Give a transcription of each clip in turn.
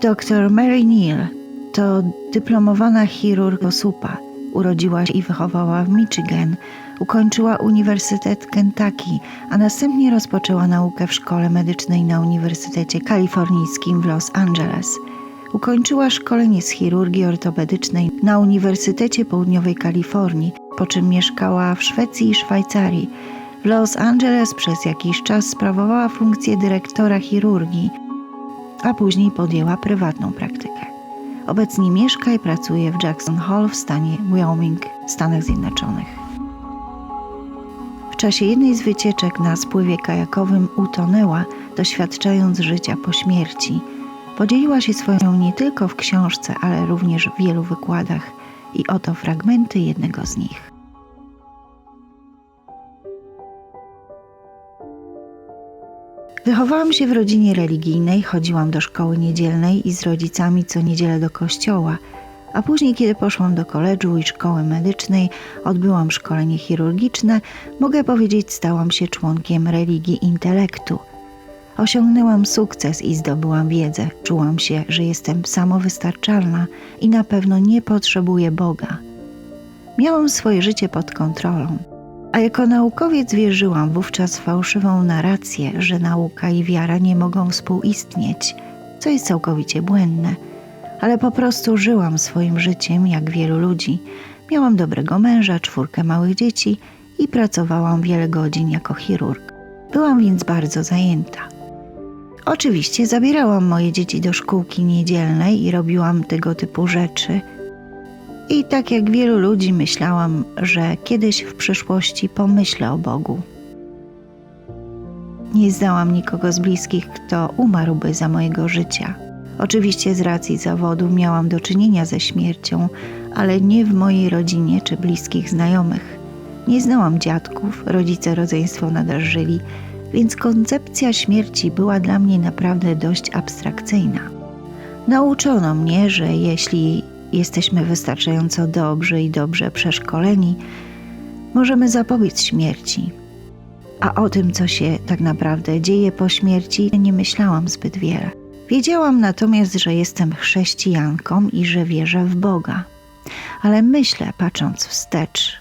Dr Mary Neal to dyplomowana chirurg osupa. Urodziła się i wychowała w Michigan. Ukończyła Uniwersytet Kentucky, a następnie rozpoczęła naukę w szkole medycznej na Uniwersytecie Kalifornijskim w Los Angeles. Ukończyła szkolenie z chirurgii ortopedycznej na Uniwersytecie Południowej Kalifornii, po czym mieszkała w Szwecji i Szwajcarii. W Los Angeles przez jakiś czas sprawowała funkcję dyrektora chirurgii, a później podjęła prywatną praktykę. Obecnie mieszka i pracuje w Jackson Hole w stanie Wyoming, Stanach Zjednoczonych. W czasie jednej z wycieczek na spływie kajakowym utonęła, doświadczając życia po śmierci. Podzieliła się swoją nie tylko w książce, ale również w wielu wykładach i oto fragmenty jednego z nich. Wychowałam się w rodzinie religijnej, chodziłam do szkoły niedzielnej i z rodzicami co niedzielę do kościoła, a później, kiedy poszłam do koledżu i szkoły medycznej, odbyłam szkolenie chirurgiczne, mogę powiedzieć, stałam się członkiem religii intelektu. Osiągnęłam sukces i zdobyłam wiedzę. Czułam się, że jestem samowystarczalna i na pewno nie potrzebuję Boga. Miałam swoje życie pod kontrolą. A jako naukowiec wierzyłam wówczas w fałszywą narrację, że nauka i wiara nie mogą współistnieć, co jest całkowicie błędne. Ale po prostu żyłam swoim życiem jak wielu ludzi. Miałam dobrego męża, czwórkę małych dzieci i pracowałam wiele godzin jako chirurg. Byłam więc bardzo zajęta. Oczywiście zabierałam moje dzieci do szkółki niedzielnej i robiłam tego typu rzeczy – i tak jak wielu ludzi myślałam, że kiedyś w przyszłości pomyślę o Bogu. Nie znałam nikogo z bliskich, kto umarłby za mojego życia. Oczywiście z racji zawodu miałam do czynienia ze śmiercią, ale nie w mojej rodzinie czy bliskich znajomych. Nie znałam dziadków, rodzice rodzeństwo nadal żyli, więc koncepcja śmierci była dla mnie naprawdę dość abstrakcyjna. Nauczono mnie, że jeśli jesteśmy wystarczająco dobrzy i dobrze przeszkoleni, możemy zapobiec śmierci. A o tym, co się tak naprawdę dzieje po śmierci, nie myślałam zbyt wiele. Wiedziałam natomiast, że jestem chrześcijanką i że wierzę w Boga. Ale myślę, patrząc wstecz,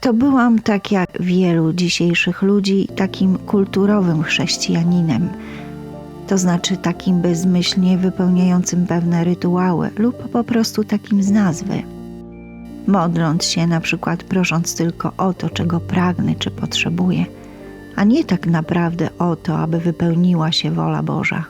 to byłam tak jak wielu dzisiejszych ludzi, takim kulturowym chrześcijaninem to znaczy takim bezmyślnie wypełniającym pewne rytuały lub po prostu takim z nazwy. Modląc się, na przykład prosząc tylko o to, czego pragnę czy potrzebuję, a nie tak naprawdę o to, aby wypełniła się wola Boża.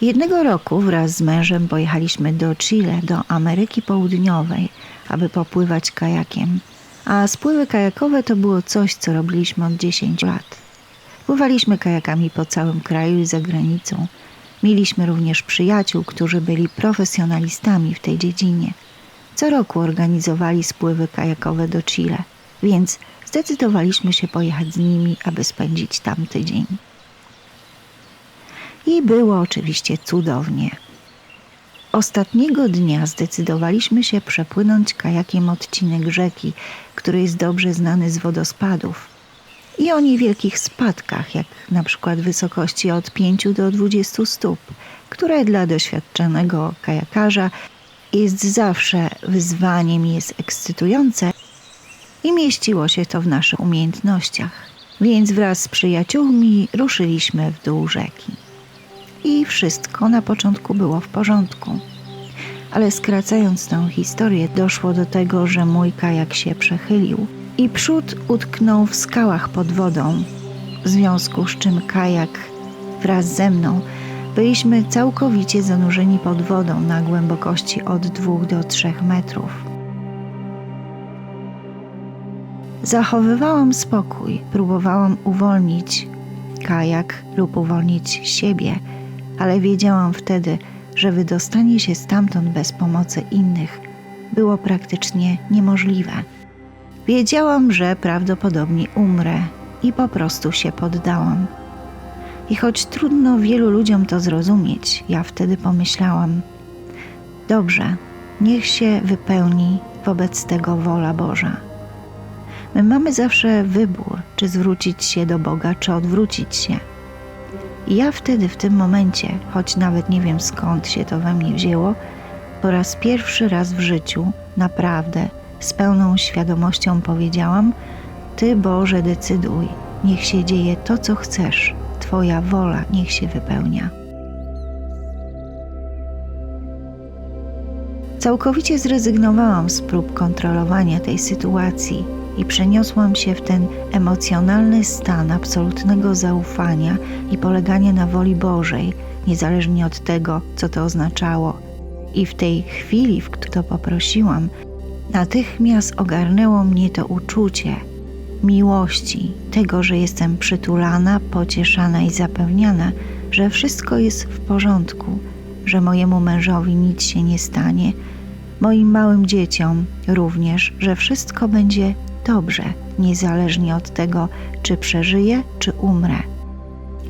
Jednego roku wraz z mężem pojechaliśmy do Chile, do Ameryki Południowej, aby popływać kajakiem. A spływy kajakowe to było coś, co robiliśmy od 10 lat. Pływaliśmy kajakami po całym kraju i za granicą. Mieliśmy również przyjaciół, którzy byli profesjonalistami w tej dziedzinie. Co roku organizowali spływy kajakowe do Chile, więc zdecydowaliśmy się pojechać z nimi, aby spędzić tam tydzień. I było oczywiście cudownie. Ostatniego dnia zdecydowaliśmy się przepłynąć kajakiem odcinek rzeki, który jest dobrze znany z wodospadów i o niewielkich spadkach, jak na przykład wysokości od 5 do 20 stóp, które dla doświadczonego kajakarza jest zawsze wyzwaniem, jest ekscytujące i mieściło się to w naszych umiejętnościach. Więc wraz z przyjaciółmi ruszyliśmy w dół rzeki. I wszystko na początku było w porządku. Ale skracając tę historię, doszło do tego, że mój kajak się przechylił i przód utknął w skałach pod wodą, w związku z czym kajak wraz ze mną byliśmy całkowicie zanurzeni pod wodą na głębokości od 2 do 3 metrów. Zachowywałam spokój, próbowałam uwolnić kajak lub uwolnić siebie, ale wiedziałam wtedy, że wydostanie się stamtąd bez pomocy innych było praktycznie niemożliwe. Wiedziałam, że prawdopodobnie umrę i po prostu się poddałam. I choć trudno wielu ludziom to zrozumieć, ja wtedy pomyślałam: Dobrze, niech się wypełni wobec tego wola Boża. My mamy zawsze wybór, czy zwrócić się do Boga, czy odwrócić się. I ja wtedy, w tym momencie, choć nawet nie wiem skąd się to we mnie wzięło, po raz pierwszy raz w życiu, naprawdę, z pełną świadomością powiedziałam: Ty, Boże, decyduj, niech się dzieje to, co chcesz, Twoja wola niech się wypełnia. Całkowicie zrezygnowałam z prób kontrolowania tej sytuacji i przeniosłam się w ten emocjonalny stan absolutnego zaufania i polegania na woli Bożej, niezależnie od tego, co to oznaczało. I w tej chwili, w której to poprosiłam, natychmiast ogarnęło mnie to uczucie miłości, tego, że jestem przytulana, pocieszana i zapewniana, że wszystko jest w porządku, że mojemu mężowi nic się nie stanie, moim małym dzieciom również, że wszystko będzie dobrze, niezależnie od tego, czy przeżyję, czy umrę.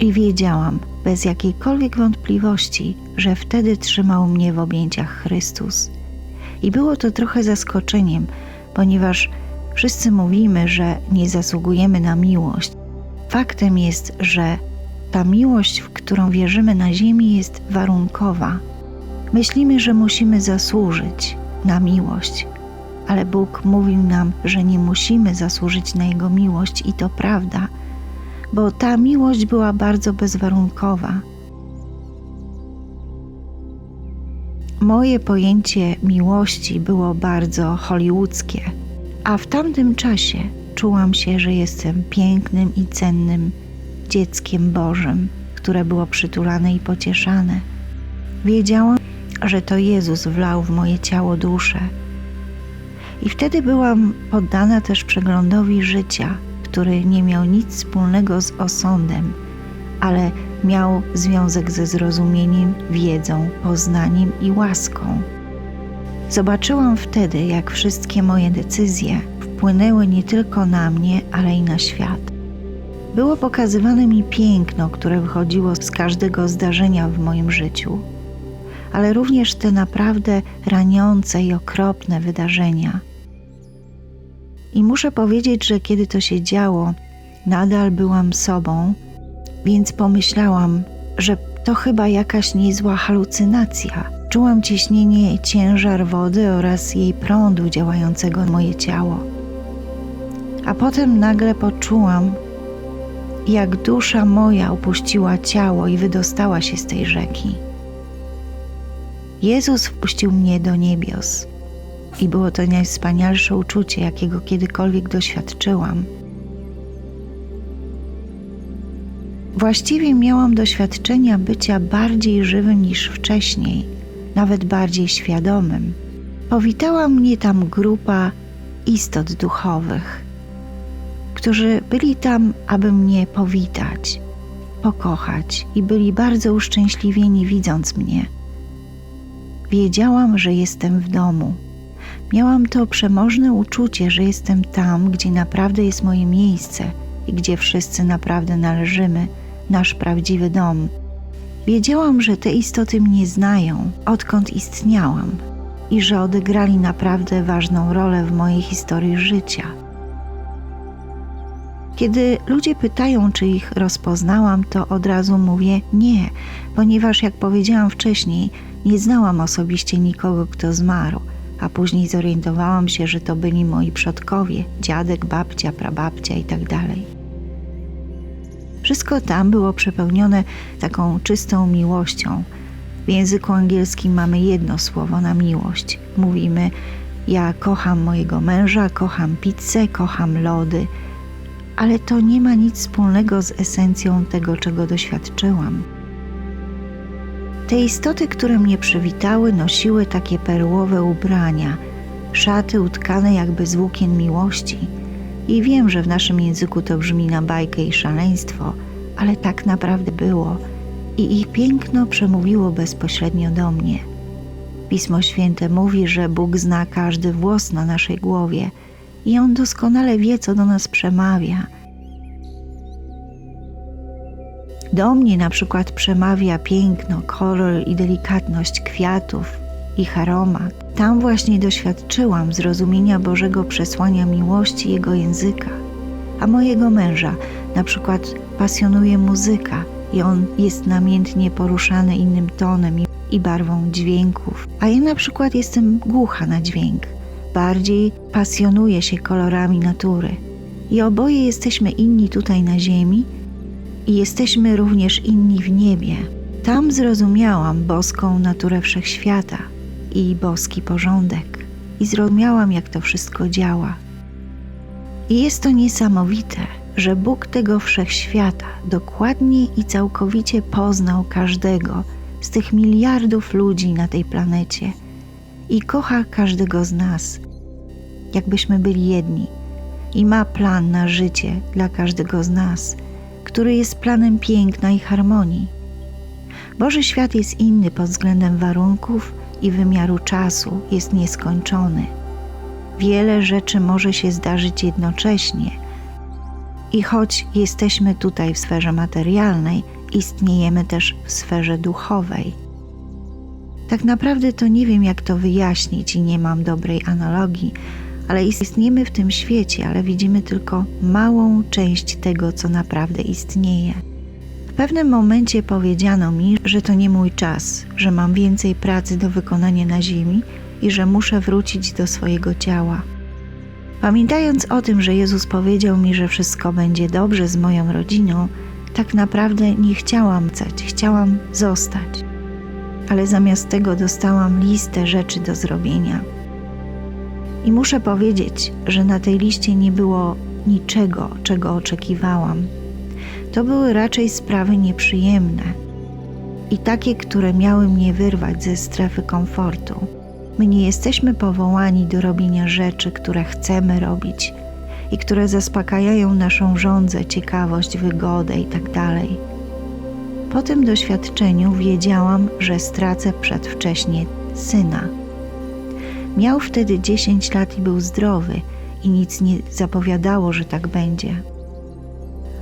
I wiedziałam, bez jakiejkolwiek wątpliwości, że wtedy trzymał mnie w objęciach Chrystus. I było to trochę zaskoczeniem, ponieważ wszyscy mówimy, że nie zasługujemy na miłość. Faktem jest, że ta miłość, w którą wierzymy na ziemi, jest warunkowa. Myślimy, że musimy zasłużyć na miłość, ale Bóg mówił nam, że nie musimy zasłużyć na Jego miłość i to prawda, bo ta miłość była bardzo bezwarunkowa. Moje pojęcie miłości było bardzo hollywoodzkie, a w tamtym czasie czułam się, że jestem pięknym i cennym dzieckiem Bożym, które było przytulane i pocieszane. Wiedziałam, że to Jezus wlał w moje ciało duszę. I wtedy byłam poddana też przeglądowi życia, który nie miał nic wspólnego z osądem, ale miał związek ze zrozumieniem, wiedzą, poznaniem i łaską. Zobaczyłam wtedy, jak wszystkie moje decyzje wpłynęły nie tylko na mnie, ale i na świat. Było pokazywane mi piękno, które wychodziło z każdego zdarzenia w moim życiu, ale również te naprawdę raniące i okropne wydarzenia. I muszę powiedzieć, że kiedy to się działo, nadal byłam sobą, więc pomyślałam, że to chyba jakaś niezła halucynacja. Czułam ciśnienie ciężar wody oraz jej prądu działającego moje ciało. A potem nagle poczułam, jak dusza moja opuściła ciało i wydostała się z tej rzeki. Jezus wpuścił mnie do niebios i było to najwspanialsze uczucie, jakiego kiedykolwiek doświadczyłam. Właściwie miałam doświadczenia bycia bardziej żywym niż wcześniej, nawet bardziej świadomym. Powitała mnie tam grupa istot duchowych, którzy byli tam, aby mnie powitać, pokochać i byli bardzo uszczęśliwieni widząc mnie. Wiedziałam, że jestem w domu. Miałam to przemożne uczucie, że jestem tam, gdzie naprawdę jest moje miejsce i gdzie wszyscy naprawdę należymy, nasz prawdziwy dom. Wiedziałam, że te istoty mnie znają, odkąd istniałam i że odegrali naprawdę ważną rolę w mojej historii życia. Kiedy ludzie pytają, czy ich rozpoznałam, to od razu mówię nie, ponieważ, jak powiedziałam wcześniej, nie znałam osobiście nikogo, kto zmarł, a później zorientowałam się, że to byli moi przodkowie dziadek, babcia, prababcia itd. Wszystko tam było przepełnione taką czystą miłością. W języku angielskim mamy jedno słowo na miłość. Mówimy: Ja kocham mojego męża, kocham pizzę, kocham lody, ale to nie ma nic wspólnego z esencją tego, czego doświadczyłam. Te istoty, które mnie przywitały, nosiły takie perłowe ubrania, szaty utkane jakby z włókien miłości. I wiem, że w naszym języku to brzmi na bajkę i szaleństwo, ale tak naprawdę było i ich piękno przemówiło bezpośrednio do mnie. Pismo Święte mówi, że Bóg zna każdy włos na naszej głowie i On doskonale wie, co do nas przemawia – Do mnie na przykład przemawia piękno, kolor i delikatność kwiatów, ich aromat. Tam właśnie doświadczyłam zrozumienia Bożego przesłania miłości Jego języka. A mojego męża na przykład pasjonuje muzyka i on jest namiętnie poruszany innym tonem i, barwą dźwięków, a ja na przykład jestem głucha na dźwięk. Bardziej pasjonuję się kolorami natury. I oboje jesteśmy inni tutaj na ziemi i jesteśmy również inni w niebie. Tam zrozumiałam boską naturę wszechświata i boski porządek, i zrozumiałam, jak to wszystko działa. I jest to niesamowite, że Bóg tego wszechświata dokładnie i całkowicie poznał każdego z tych miliardów ludzi na tej planecie i kocha każdego z nas, jakbyśmy byli jedni, i ma plan na życie dla każdego z nas, który jest planem piękna i harmonii. Boży świat jest inny pod względem warunków i wymiaru czasu, jest nieskończony. Wiele rzeczy może się zdarzyć jednocześnie. I choć jesteśmy tutaj w sferze materialnej, istniejemy też w sferze duchowej. Tak naprawdę to nie wiem, jak to wyjaśnić i nie mam dobrej analogii, ale istniejemy w tym świecie, ale widzimy tylko małą część tego, co naprawdę istnieje. W pewnym momencie powiedziano mi, że to nie mój czas, że mam więcej pracy do wykonania na ziemi i że muszę wrócić do swojego ciała. Pamiętając o tym, że Jezus powiedział mi, że wszystko będzie dobrze z moją rodziną, tak naprawdę nie chciałam chceć, chciałam zostać. Ale zamiast tego dostałam listę rzeczy do zrobienia. I muszę powiedzieć, że na tej liście nie było niczego, czego oczekiwałam. To były raczej sprawy nieprzyjemne i takie, które miały mnie wyrwać ze strefy komfortu. My nie jesteśmy powołani do robienia rzeczy, które chcemy robić i które zaspokajają naszą żądzę, ciekawość, wygodę itd. Tak po tym doświadczeniu wiedziałam, że stracę przedwcześnie syna. Miał wtedy 10 lat i był zdrowy, i nic nie zapowiadało, że tak będzie.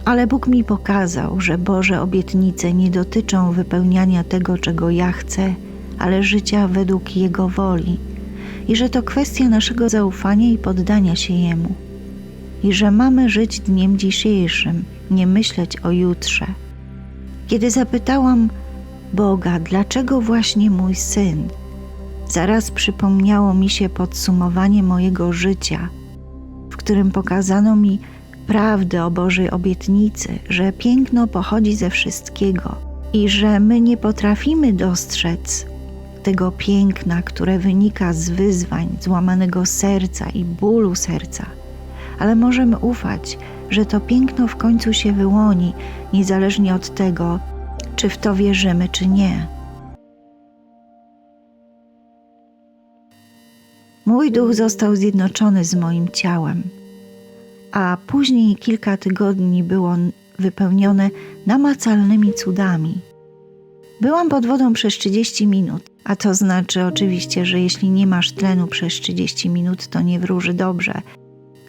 Ale Bóg mi pokazał, że Boże obietnice nie dotyczą wypełniania tego, czego ja chcę, ale życia według Jego woli, i że to kwestia naszego zaufania i poddania się Jemu, i że mamy żyć dniem dzisiejszym, nie myśleć o jutrze. Kiedy zapytałam Boga, dlaczego właśnie mój syn, zaraz przypomniało mi się podsumowanie mojego życia, w którym pokazano mi prawdę o Bożej obietnicy, że piękno pochodzi ze wszystkiego i że my nie potrafimy dostrzec tego piękna, które wynika z wyzwań, złamanego serca i bólu serca, ale możemy ufać, że to piękno w końcu się wyłoni, niezależnie od tego, czy w to wierzymy, czy nie. Mój duch został zjednoczony z moim ciałem, a później kilka tygodni było wypełnione namacalnymi cudami. Byłam pod wodą przez 30 minut, a to znaczy oczywiście, że jeśli nie masz tlenu przez 30 minut, to nie wróży dobrze.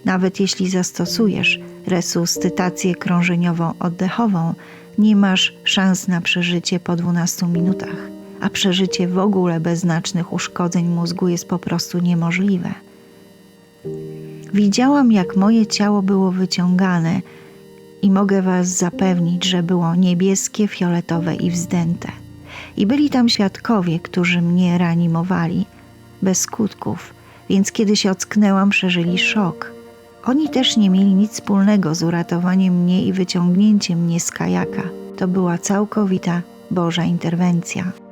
Nawet jeśli zastosujesz resuscytację krążeniową oddechową, nie masz szans na przeżycie po 12 minutach a przeżycie w ogóle bez znacznych uszkodzeń mózgu jest po prostu niemożliwe. Widziałam, jak moje ciało było wyciągane i mogę Was zapewnić, że było niebieskie, fioletowe i wzdęte. I byli tam świadkowie, którzy mnie reanimowali bez skutków, więc kiedy się ocknęłam, przeżyli szok. Oni też nie mieli nic wspólnego z uratowaniem mnie i wyciągnięciem mnie z kajaka. To była całkowita Boża interwencja.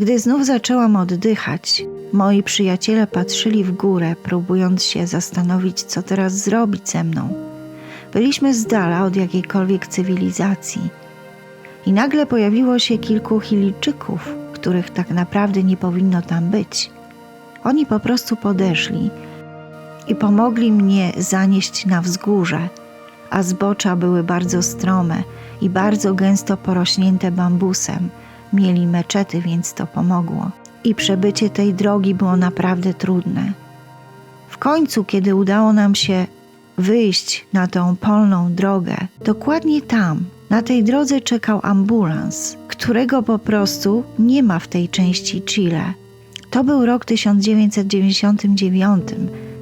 Gdy znów zaczęłam oddychać, moi przyjaciele patrzyli w górę, próbując się zastanowić, co teraz zrobić ze mną. Byliśmy z dala od jakiejkolwiek cywilizacji. I nagle pojawiło się kilku Chilijczyków, których tak naprawdę nie powinno tam być. Oni po prostu podeszli i pomogli mnie zanieść na wzgórze, a zbocza były bardzo strome i bardzo gęsto porośnięte bambusem – mieli meczety, więc to pomogło. I przebycie tej drogi było naprawdę trudne. W końcu, kiedy udało nam się wyjść na tą polną drogę, dokładnie tam, na tej drodze czekał ambulans, którego po prostu nie ma w tej części Chile. To był rok 1999.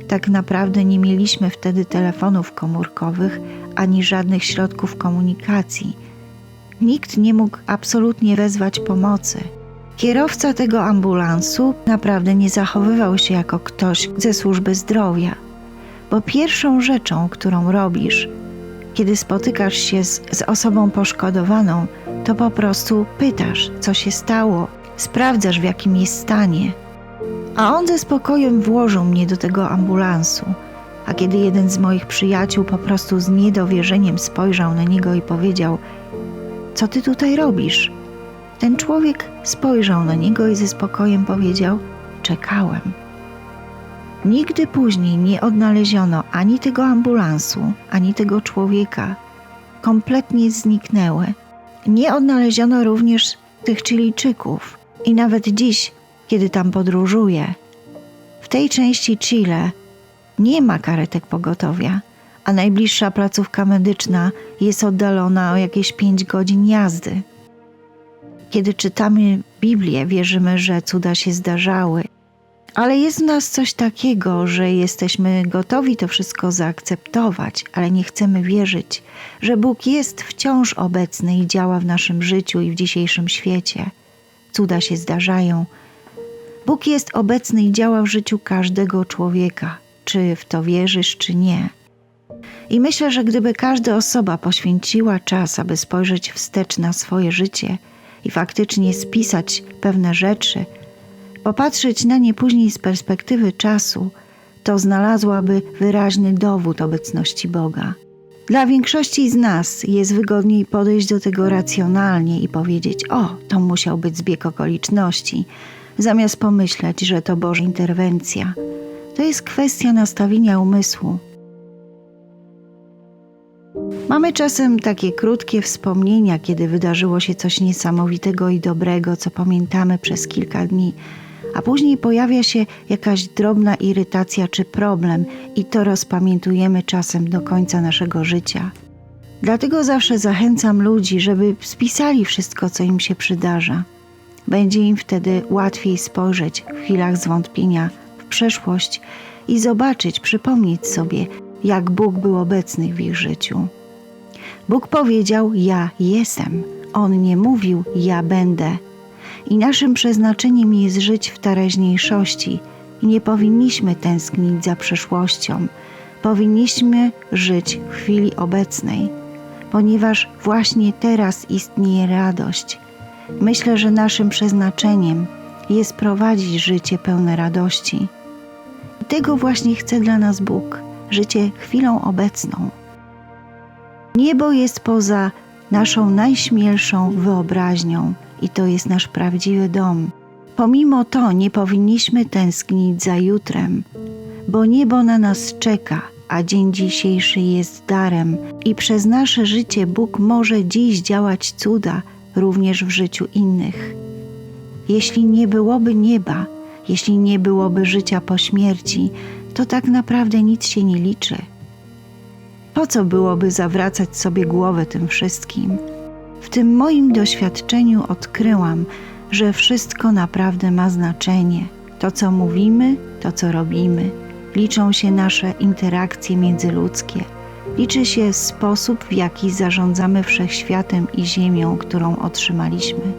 Tak naprawdę nie mieliśmy wtedy telefonów komórkowych ani żadnych środków komunikacji Nikt nie mógł absolutnie wezwać pomocy. Kierowca tego ambulansu naprawdę nie zachowywał się jako ktoś ze służby zdrowia, bo pierwszą rzeczą, którą robisz, kiedy spotykasz się z, z osobą poszkodowaną, to po prostu pytasz, co się stało, sprawdzasz, w jakim jest stanie. A on ze spokojem włożył mnie do tego ambulansu. A kiedy jeden z moich przyjaciół po prostu z niedowierzeniem spojrzał na niego i powiedział: Co ty tutaj robisz? Ten człowiek spojrzał na niego i ze spokojem powiedział: Czekałem. Nigdy później nie odnaleziono ani tego ambulansu, ani tego człowieka. Kompletnie zniknęły. Nie odnaleziono również tych Chilijczyków. I nawet dziś, kiedy tam podróżuję, w tej części Chile nie ma karetek pogotowia, a najbliższa placówka medyczna jest oddalona o jakieś 5 godzin jazdy. Kiedy czytamy Biblię, wierzymy, że cuda się zdarzały, ale jest w nas coś takiego, że jesteśmy gotowi to wszystko zaakceptować, ale nie chcemy wierzyć, że Bóg jest wciąż obecny i działa w naszym życiu i w dzisiejszym świecie. Cuda się zdarzają. Bóg jest obecny i działa w życiu każdego człowieka, czy w to wierzysz, czy nie. I myślę, że gdyby każda osoba poświęciła czas, aby spojrzeć wstecz na swoje życie i faktycznie spisać pewne rzeczy, popatrzeć na nie później z perspektywy czasu, to znalazłaby wyraźny dowód obecności Boga. Dla większości z nas jest wygodniej podejść do tego racjonalnie i powiedzieć: O, to musiał być zbieg okoliczności, zamiast pomyśleć, że to Boża interwencja. To jest kwestia nastawienia umysłu. Mamy czasem takie krótkie wspomnienia, kiedy wydarzyło się coś niesamowitego i dobrego, co pamiętamy przez kilka dni, a później pojawia się jakaś drobna irytacja czy problem, i to rozpamiętujemy czasem do końca naszego życia. Dlatego zawsze zachęcam ludzi, żeby spisali wszystko, co im się przydarza. Będzie im wtedy łatwiej spojrzeć w chwilach zwątpienia w przeszłość i zobaczyć, przypomnieć sobie, jak Bóg był obecny w ich życiu. Bóg powiedział: Ja jestem. On nie mówił: Ja będę. I naszym przeznaczeniem jest żyć w teraźniejszości i nie powinniśmy tęsknić za przeszłością. Powinniśmy żyć w chwili obecnej, ponieważ właśnie teraz istnieje radość. Myślę, że naszym przeznaczeniem jest prowadzić życie pełne radości. I tego właśnie chce dla nas Bóg życie chwilą obecną. Niebo jest poza naszą najśmielszą wyobraźnią i to jest nasz prawdziwy dom. Pomimo to nie powinniśmy tęsknić za jutrem, bo niebo na nas czeka, a dzień dzisiejszy jest darem i przez nasze życie Bóg może dziś działać cuda również w życiu innych. Jeśli nie byłoby nieba, jeśli nie byłoby życia po śmierci, to tak naprawdę nic się nie liczy. Po co byłoby zawracać sobie głowę tym wszystkim? W tym moim doświadczeniu odkryłam, że wszystko naprawdę ma znaczenie. To, co mówimy, to, co robimy. Liczą się nasze interakcje międzyludzkie. Liczy się sposób, w jaki zarządzamy wszechświatem i ziemią, którą otrzymaliśmy.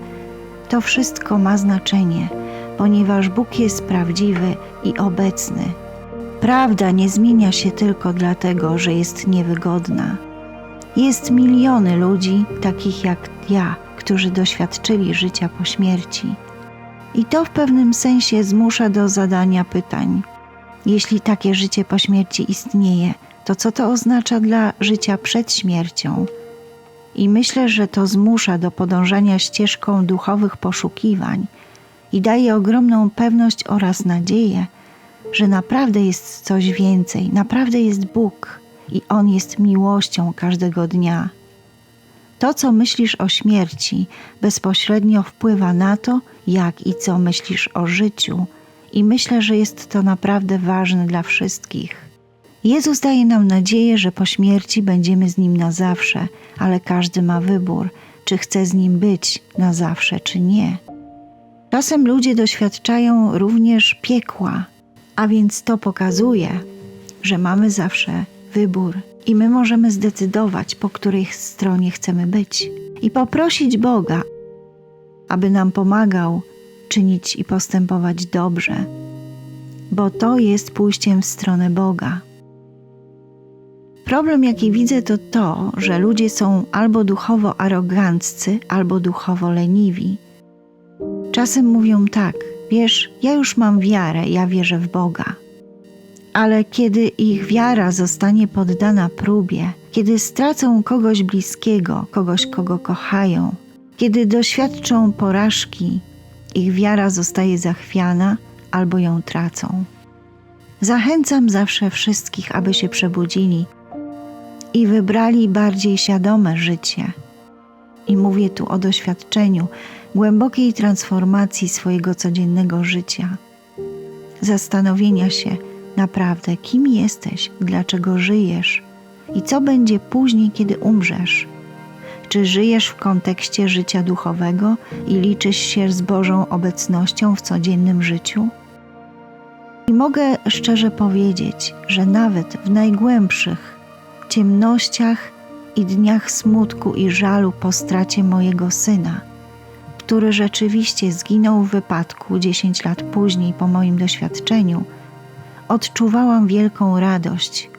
To wszystko ma znaczenie, ponieważ Bóg jest prawdziwy i obecny. Prawda nie zmienia się tylko dlatego, że jest niewygodna. Jest miliony ludzi, takich jak ja, którzy doświadczyli życia po śmierci. I to w pewnym sensie zmusza do zadania pytań. Jeśli takie życie po śmierci istnieje, to co to oznacza dla życia przed śmiercią? I myślę, że to zmusza do podążania ścieżką duchowych poszukiwań i daje ogromną pewność oraz nadzieję, że naprawdę jest coś więcej, naprawdę jest Bóg i On jest miłością każdego dnia. To, co myślisz o śmierci, bezpośrednio wpływa na to, jak i co myślisz o życiu, i myślę, że jest to naprawdę ważne dla wszystkich. Jezus daje nam nadzieję, że po śmierci będziemy z Nim na zawsze, ale każdy ma wybór, czy chce z Nim być na zawsze, czy nie. Czasem ludzie doświadczają również piekła, a więc to pokazuje, że mamy zawsze wybór I my możemy zdecydować, po której stronie chcemy być, i poprosić Boga, aby nam pomagał czynić i postępować dobrze, bo to jest pójściem w stronę Boga. Problem, jaki widzę, to to, że ludzie są albo duchowo aroganccy, albo duchowo leniwi. Czasem mówią tak: Wiesz, ja już mam wiarę, ja wierzę w Boga. Ale kiedy ich wiara zostanie poddana próbie, kiedy stracą kogoś bliskiego, kogoś, kogo kochają, kiedy doświadczą porażki, ich wiara zostaje zachwiana albo ją tracą. Zachęcam zawsze wszystkich, aby się przebudzili i wybrali bardziej świadome życie. I mówię tu o doświadczeniu głębokiej transformacji swojego codziennego życia, zastanowienia się naprawdę, kim jesteś, dlaczego żyjesz i co będzie później, kiedy umrzesz. Czy żyjesz w kontekście życia duchowego i liczysz się z Bożą obecnością w codziennym życiu? I mogę szczerze powiedzieć, że nawet w najgłębszych ciemnościach i dniach smutku i żalu po stracie mojego syna, który rzeczywiście zginął w wypadku 10 lat później po moim doświadczeniu, odczuwałam wielką radość,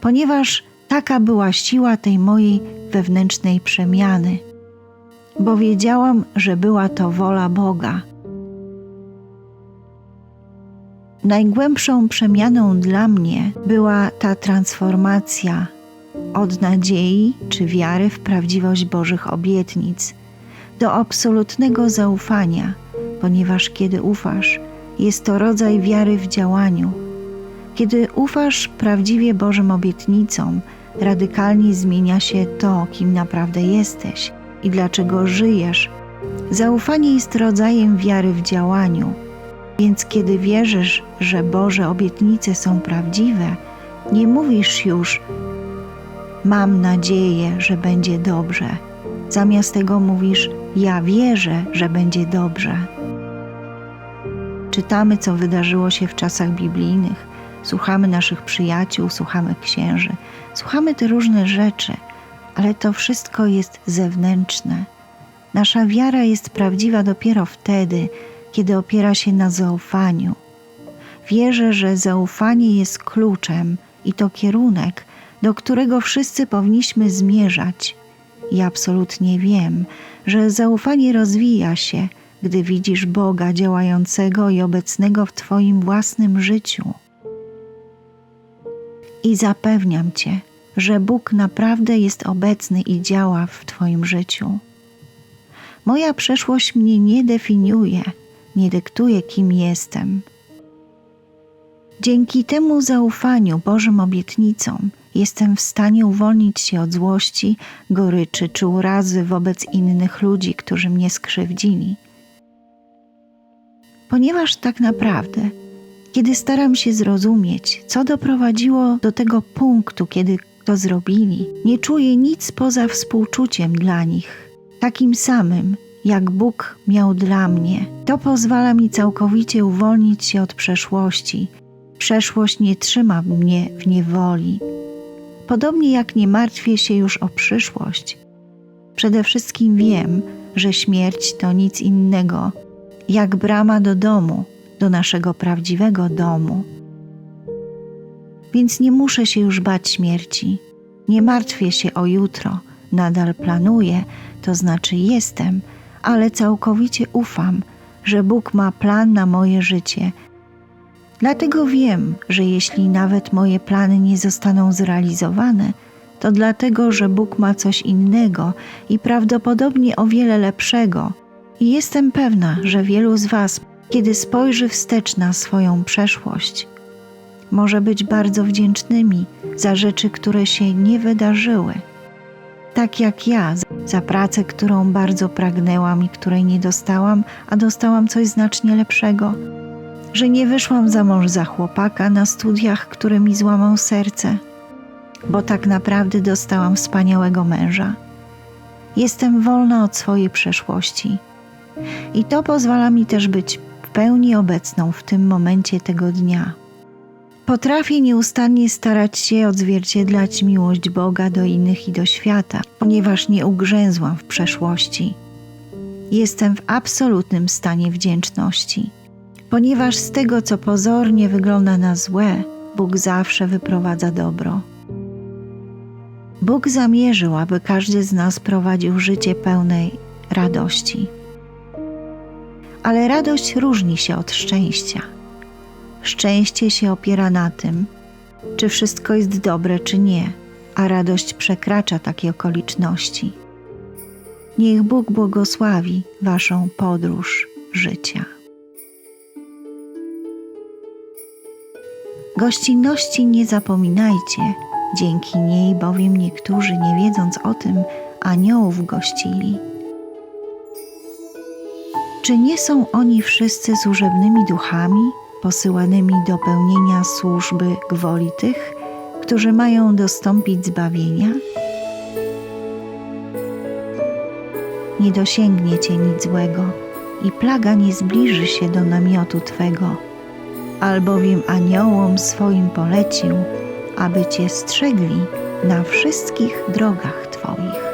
ponieważ taka była siła tej mojej wewnętrznej przemiany, bo wiedziałam, że była to wola Boga. Najgłębszą przemianą dla mnie była ta transformacja od nadziei czy wiary w prawdziwość Bożych obietnic do absolutnego zaufania, ponieważ kiedy ufasz, jest to rodzaj wiary w działaniu. Kiedy ufasz prawdziwie Bożym obietnicom, radykalnie zmienia się to, kim naprawdę jesteś i dlaczego żyjesz. Zaufanie jest rodzajem wiary w działaniu. Więc kiedy wierzysz, że Boże obietnice są prawdziwe, nie mówisz już: Mam nadzieję, że będzie dobrze. Zamiast tego mówisz: Ja wierzę, że będzie dobrze. Czytamy, co wydarzyło się w czasach biblijnych, słuchamy naszych przyjaciół, słuchamy księży, słuchamy te różne rzeczy, ale to wszystko jest zewnętrzne. Nasza wiara jest prawdziwa dopiero wtedy, kiedy opiera się na zaufaniu. Wierzę, że zaufanie jest kluczem i to kierunek, do którego wszyscy powinniśmy zmierzać. I absolutnie wiem, że zaufanie rozwija się, gdy widzisz Boga działającego i obecnego w Twoim własnym życiu. I zapewniam Cię, że Bóg naprawdę jest obecny i działa w Twoim życiu. Moja przeszłość mnie nie definiuje, nie dyktuje, kim jestem. Dzięki temu zaufaniu Bożym obietnicom jestem w stanie uwolnić się od złości, goryczy czy urazy wobec innych ludzi, którzy mnie skrzywdzili. Ponieważ tak naprawdę, kiedy staram się zrozumieć, co doprowadziło do tego punktu, kiedy to zrobili, nie czuję nic poza współczuciem dla nich, takim samym, jak Bóg miał dla mnie. To pozwala mi całkowicie uwolnić się od przeszłości. Przeszłość nie trzyma mnie w niewoli. Podobnie jak nie martwię się już o przyszłość. Przede wszystkim wiem, że śmierć to nic innego jak brama do domu, do naszego prawdziwego domu. Więc nie muszę się już bać śmierci. Nie martwię się o jutro, nadal planuję, to znaczy jestem ale całkowicie ufam, że Bóg ma plan na moje życie. Dlatego wiem, że jeśli nawet moje plany nie zostaną zrealizowane, to dlatego, że Bóg ma coś innego i prawdopodobnie o wiele lepszego. I jestem pewna, że wielu z Was, kiedy spojrzy wstecz na swoją przeszłość, może być bardzo wdzięcznymi za rzeczy, które się nie wydarzyły tak jak ja, za pracę, którą bardzo pragnęłam i której nie dostałam, a dostałam coś znacznie lepszego. Że nie wyszłam za mąż za chłopaka na studiach, który mi złamał serce, bo tak naprawdę dostałam wspaniałego męża. Jestem wolna od swojej przeszłości i to pozwala mi też być w pełni obecną w tym momencie tego dnia. Potrafię nieustannie starać się odzwierciedlać miłość Boga do innych i do świata, ponieważ nie ugrzęzłam w przeszłości. Jestem w absolutnym stanie wdzięczności, ponieważ z tego, co pozornie wygląda na złe, Bóg zawsze wyprowadza dobro. Bóg zamierzył, aby każdy z nas prowadził życie pełnej radości. Ale radość różni się od szczęścia. Szczęście się opiera na tym, czy wszystko jest dobre, czy nie, a radość przekracza takie okoliczności. Niech Bóg błogosławi Waszą podróż życia. Gościnności nie zapominajcie, dzięki niej bowiem niektórzy, nie wiedząc o tym, aniołów gościli. Czy nie są oni wszyscy służebnymi duchami, posyłanymi do pełnienia służby gwoli tych, którzy mają dostąpić zbawienia? Nie dosięgnie cię nic złego i plaga nie zbliży się do namiotu twego, albowiem aniołom swoim polecił, aby cię strzegli na wszystkich drogach twoich.